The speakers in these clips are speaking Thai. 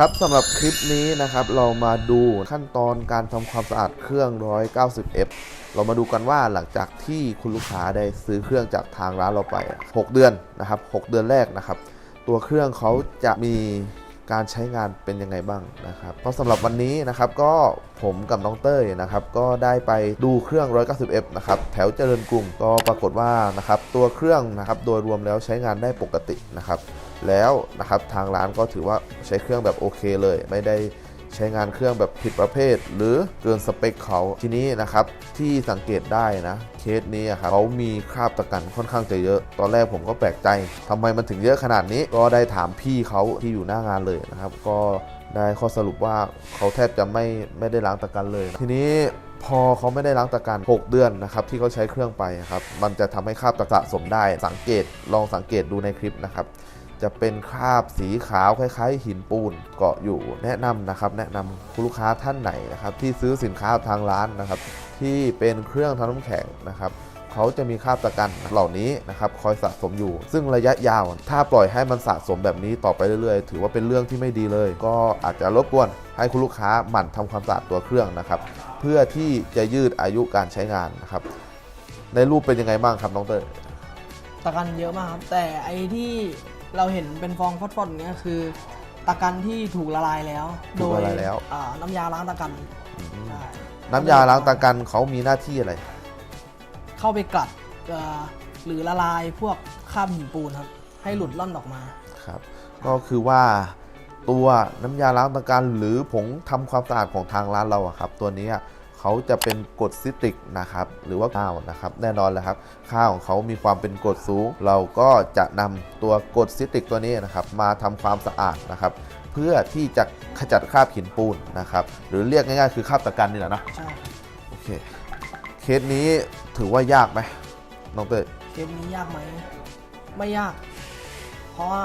ครับสำหรับคลิปนี้นะครับเรามาดูขั้นตอนการทำความสะอาดเครื่อง 190F เรามาดูกันว่าหลังจากที่คุณลูกค้าได้ซื้อเครื่องจากทางร้านเราไป 6 เดือนนะครับ 6 เดือนแรกนะครับ ตัวเครื่องเขาจะมีการใช้งานเป็นยังไงบ้างนะครับเพราะสำหรับวันนี้นะครับก็ผมกับน้องเต้ยนะครับ ก็ได้ไปดูเครื่อง 190F นะครับแถวเจริญกรุงก็ปรากฏว่านะครับตัวเครื่องนะครับโดยรวมแล้วใช้งานได้ปกตินะครับ แล้วนะครับทางร้านก็ถือว่าใช้เครื่องแบบโอเคเลย ไม่ได้ใช้งานเครื่องแบบผิดประเภท หรือเกินสเปคเขาทีนี้นะครับที่สังเกตได้นะเคสนี้อะครับเขามีคราบตะกันค่อนข้างจะเยอะ ตอนแรกผมก็แปลกใจทำไมมันถึงเยอะขนาดนี้ ก็ได้ถามพี่เขาที่อยู่หน้างานเลยนะครับ ก็ได้ข้อสรุปว่าเขาแทบจะไม่ไม่ได้ล้างตะกันเลย ทีนี้พอเขาไม่ได้ล้างตะกัน6 เดือนนะครับที่เขาใช้เครื่องไปครับมันจะทำให้คราบตะสะสมได้ สังเกตลองสังเกตดูในคลิปนะครับ จะเป็นคราบสีขาวคล้ายๆ หินปูนเกาะอยู่แนะนำนะครับ แนะนำคุณลูกค้าท่านไหนนะครับ ที่ซื้อสินค้าทางร้านนะครับ ที่เป็นเครื่องทำน้ำแข็งนะครับเขาจะมีคราบตะกันเหล่านี้นะครับคอยสะสมอยู่ ซึ่งระยะยาว ถ้าปล่อยให้มันสะสมแบบนี้ต่อไปเรื่อยๆ ถือว่าเป็นเรื่องที่ไม่ดีเลย ก็อาจจะรบกวนให้คุณลูกค้าหมั่นทำความสะอาดตัวเครื่องนะครับ เพื่อที่จะยืดอายุการใช้งานนะครับ ในรูปเป็นยังไงบ้างครับน้องเต้ยตะกันเยอะมากครับแต่ไอ้ที่ เราเห็นเป็นฟองฟอดๆอย่างเงี้ยคือตะกันที่ถูกละลายแล้ว ถูกละลายแล้ว อ่าน้ำยาล้างตะกันใช่น้ำยาล้างตะกันเขามีหน้าที่อะไร เข้าไปกลัดเอ่อหรือละลายพวกคราบหินปูนครับ ให้หลุดล่อนออกมา ครับ ก็คือว่าตัวน้ำยาล้างตะกันหรือผงทำความสะอาดของทางร้านเราอะครับ ตัวนี้อะ เขาจะเป็นกรดซิตริกนะครับหรือว่าข้าวนะครับแน่นอนเลยครับข้าวของเขามีความเป็นกรดสูง เราก็จะนำตัวกรดซิตริกตัวนี้นะครับมาทำความสะอาดนะครับเพื่อที่จะขจัดคราบหินปูนนะครับหรือเรียกง่ายๆคือคราบตะกันนี่แหละเนาะใช่ครับโอเคเคสนี้ถือว่ายากไหมน้องเต้ยเคสนี้ยากไหมไม่ยาก เพราะว่า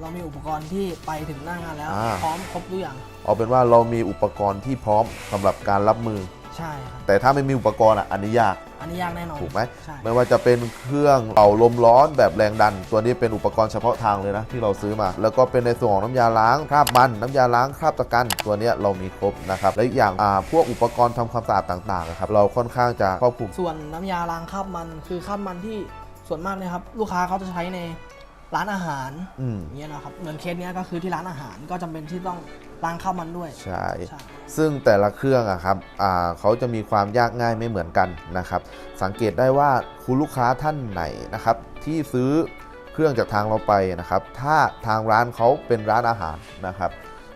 เรามีอุปกรณ์ที่ไปถึงหน้างานแล้ว พร้อมครบทุกอย่าง เอาเป็นว่าเรามีอุปกรณ์ที่พร้อมสำหรับการรับมือ ใช่ครับ แต่ถ้าไม่มีอุปกรณ์อะอันนี้ยากอันนี้ยากแน่นอนถูกไหมใช่ไม่ว่าจะเป็นเครื่องเป่าลมร้อนแบบแรงดัน ตัวนี้เป็นอุปกรณ์เฉพาะทางเลยนะที่เราซื้อมา แล้วก็เป็นในส่วนของน้ำยาล้างคราบมัน น้ำยาล้างคราบตะกันตัวเนี้ยเรามีครบนะครับและอีกอย่างอ่าพวกอุปกรณ์ทำความสะอาดต่างๆนะครับเราค่อนข้างจะครอบคลุม ส่วนน้ำยาล้างคราบมันคือคราบมันที่ส่วนมากเนะครับ ลูกค้าเขาจะใช้ในร้านอาหารอืม อย่างเงี้ยนะครับเหมือนเคสเนี้ยก็คือที่ร้านอาหารก็จำเป็นที่ต้อง ล้างคราบมันด้วย ใช่ ใช่ ซึ่งแต่ละเครื่องอะครับอ่าเขาจะมีความยากง่ายไม่เหมือนกันนะครับ สังเกตได้ว่าคุณลูกค้าท่านไหนนะครับ ที่ซื้อเครื่องจากทางเราไปนะครับ ถ้าทางร้านเขาเป็นร้านอาหารนะครับ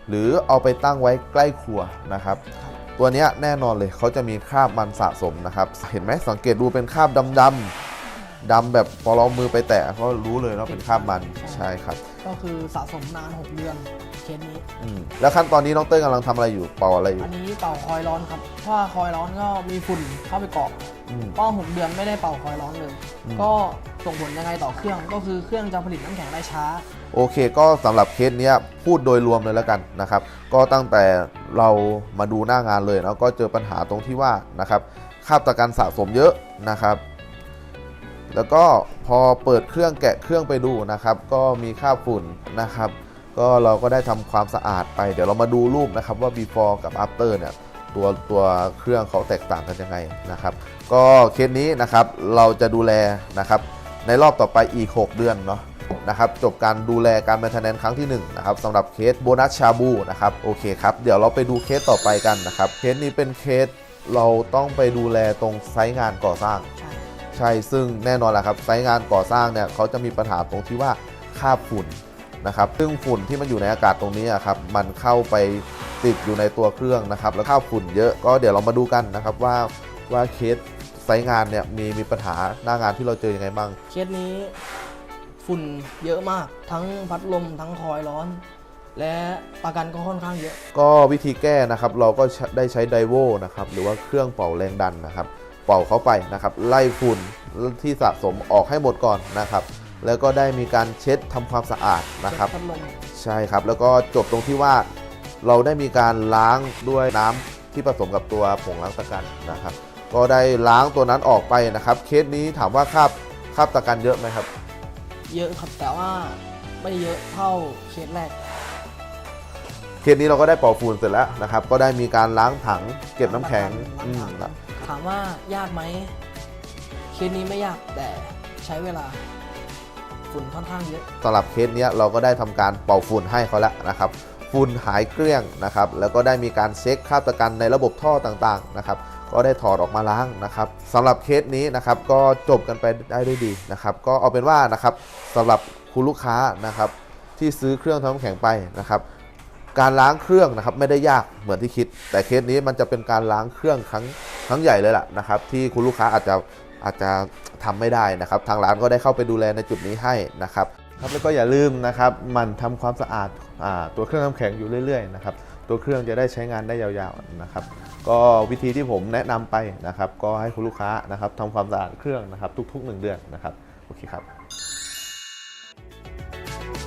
หรือเอาไปตั้งไว้ใกล้ครัวนะครับครับตัวเนี้ยแน่นอนเลยเขาจะมีคราบมันสะสมนะครับ เห็นไหมสังเกตดูเป็นคราบดำๆดำแบบพอเรามือไปแตะก็รู้เลยว่าเป็นคราบมันใช่ครับ ก็คือสะสมนาน 6 เดือน เคสนี้ อืมแล้วขั้นตอนนี้น้องเต้ยกำลังทำอะไรอยู่เป่าอะไรอยู่อันนี้เป่าคอยร้อนครับ เพราะว่าคอยร้อนก็มีฝุ่นเข้าไปเกาะอืม ก็หกเดือนไม่ได้เป่าคอยร้อนเลย อืม ก็ส่งผลยังไงต่อเครื่อง ก็คือเครื่องจะผลิตน้ำแข็งได้ช้า โอเคก็สำหรับเคสเนี้ยพูดโดยรวมเลยแล้วกันนะครับ ก็ตั้งแต่เรามาดูหน้างานเลยแล้วก็เจอปัญหาตรงที่ว่านะครับคราบตะกันสะสมเยอะนะครับ แล้วก็พอเปิดเครื่องแกะเครื่องไปดูนะครับ ก็มีคราบฝุ่นนะครับ ก็เราก็ได้ทำความสะอาดไป เดี๋ยวเรามาดูรูปนะครับว่า before กับ after เนี่ยตัวตัวเครื่องเขาแตกต่างกันยังไงนะครับ ก็เคสนี้นะครับเราจะดูแลนะครับในรอบต่อไปอีก 6 เดือนเนาะนะครับจบการดูแลการ m ม i เทนแนนครั้งที่1นะครับสำหรับเคสโบนัสชาบูนะครับโอเคครับเดี๋ยวเราไปดูเคสต่อไปกันนะครับเคสนี้เป็นเคสเราต้องไปดูแลตรงไซต์งานก่อสร้าง ใช่ใช่ซึ่งแน่นอนแหละครับไซต์งานก่อสร้างเนี่ยเขาจะมีปัญหาตรงที่ว่าคราบฝุ่น นะครับซึ่งฝุ่นที่มันอยู่ในอากาศตรงนี้อะครับมันเข้าไปติดอยู่ในตัวเครื่องนะครับแล้วคราบฝุ่นเยอะก็เดี๋ยวเรามาดูกันนะครับว่าว่าเคสไซต์งานเนี่ยมีมีปัญหาหน้างานที่เราเจอยังไงบ้างเคสนี้ฝุ่นเยอะมากทั้งพัดลมทั้งคอยร้อน และประกันก็ค่อนข้างเยอะ ก็วิธีแก้นะครับเราก็ใช้ได้ใช้ไดโวนะครับหรือว่าเครื่องเป่าแรงดันนะครับ เป่าเข้าไปนะครับ ไล่ฝุ่นที่สะสมออกให้หมดก่อนนะครับ แล้วก็ได้มีการเช็ดทำความสะอาดนะครับพัดลมใช่ครับ แล้วก็จบตรงที่ว่าเราได้มีการล้างด้วยน้ำที่ผสมกับตัวผงล้างตะกันนะครับ ก็ได้ล้างตัวนั้นออกไปนะครับ เคสนี้ถามว่าคราบคราบตะกันเยอะไหมครับ เยอะครับแต่ว่าไม่เยอะเท่าเคสแรก เคสนี้เราก็ได้เป่าฝุ่นเสร็จแล้วนะครับ ก็ได้มีการล้างถังเก็บน้ำแข็งอืมถามว่ายากไหมเคสนี้ไม่ยากแต่ใช้เวลา ฝุ่นค่อนข้างเยอะสำหรับเคสเนี้ยเราก็ได้ทำการเป่าฝุ่นให้เขาแล้วนะครับ ฝุ่นหายเกลี้ยงนะครับ แล้วก็ได้มีการเช็คคราบตะกันในระบบท่อต่างๆนะครับ ก็ได้ถอดออกมาล้างนะครับสำหรับเคสนี้นะครับก็จบกันไปได้ด้วยดีนะครับ ก็เอาเป็นว่านะครับสำหรับคุณลูกค้านะครับ ที่ซื้อเครื่องทำน้ำแข็งไปนะครับ การล้างเครื่องนะครับไม่ได้ยากเหมือนที่คิด แต่เคสนี้มันจะเป็นการล้างเครื่องครั้งครั้งใหญ่เลยล่ะนะครับ ที่คุณลูกค้าอาจจะ อาจจะทำไม่ได้นะครับ ทางร้านก็ได้เข้าไปดูแลในจุดนี้ให้นะครับครับแล้วก็อย่าลืมนะครับมันทำความสะอาดอาตัวเครื่องทำแข็งอยู่เรื่อยๆนะครับตัวเครื่องจะได้ใช้งานได้ยาวๆนะครับก็วิธีที่ผมแนะนำไปนะครับ ก็ให้คุณลูกค้านะครับทำความสะอาดเครื่องนะครับ ทุกๆ 1 เดือนนะครับโอเคครับ